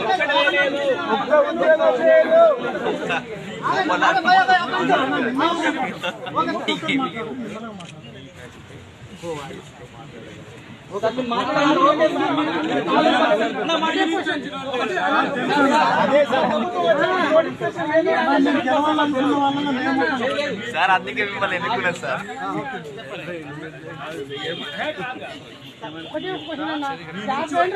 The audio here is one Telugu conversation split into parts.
సార్ అందుకే మిమ్మల్ని ఎన్నుకున్నారు సార్ ఒకటి క్వశ్చన్ అన్న స్టాఫ్ జాయిన్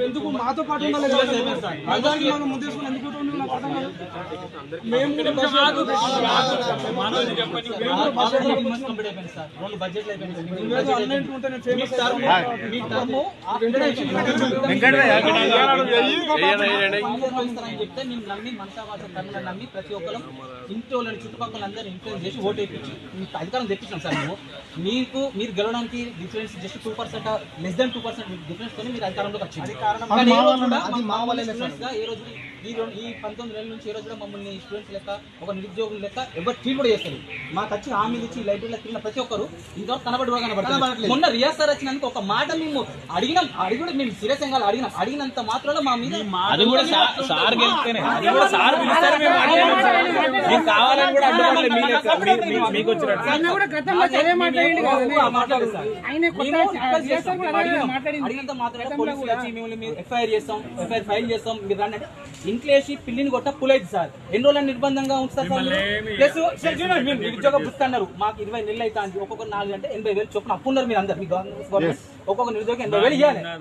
ఎందుకు మాతో పాటు సార్? నేను నమ్మి మనసా నమ్మి ప్రతి ఒక్కరు ఇంట్లో చుట్టుపక్కల అందరూ ఇన్ఫ్లుయెన్స్ చేసి ఓటు వేయించి అధికారం తెప్పించాం సార్ మేము మీకు మీరు గెలవడానికి difference just two percent less than two percent difference తోనే మీరు అధికారంలోకి వచ్చింది. ఏ రోజు ఈ రెండు ఈ పంతొమ్మిది నెలల నుంచి ఏ రోజు కూడా మమ్మల్ని స్టూడెంట్స్ లెక్క ఒక నిరుద్యోగుల లెక్క ఎవరు ట్రీట్ కూడా చేస్తారు మాకు వచ్చి హామీలు ఇచ్చి లైబ్రరీలో తిరిగిన ప్రతి ఒక్కరు ఇంతవరకు కనబడి కూడా కనబడతారు మొన్న రియాజ్ సార్ వచ్చినందుకు ఒక మాట మేము అడిగినాం. అడిగి కూడా మేము సీరియస్గా అడిగినాం. అడిగినంత మాత్రంలో మా మీద అది కూడా సార్ గెలిస్తేనే. కూడా సార్ పిలుస్తారు మేము. మీకు కావాలని కూడా మీకు వచ్చినట్టు. కదా అడిగినంత మాత్రమే పోలీసులు వచ్చి మిమ్మల్ని ఎఫ్ఐఆర్ చేస్తాం ఎఫ్ఐఆర్ ఫైల్ చేస్తాం మీరు రండి. ఇంట్లో వేసి పిల్లిని కొట్ట పులైదు సార్. ఎన్ని రోజులు నిర్బంధంగా ఉంచుతారు సార్? ప్లస్ సార్ చూడండి, మీరు నిరుద్యోగ బుక్ అన్నారు. మాకు ఇరవై నెలలు అయితే ఒక్కొక్క నాలుగు అంటే ఎనభై వేలు చొప్పున అప్పు ఉన్నారు మీరు అందరు మీ గవర్నమెంట్ ఒక్కొక్క నిరుద్యోగం ఎనభై వేలు ఇవ్వాలి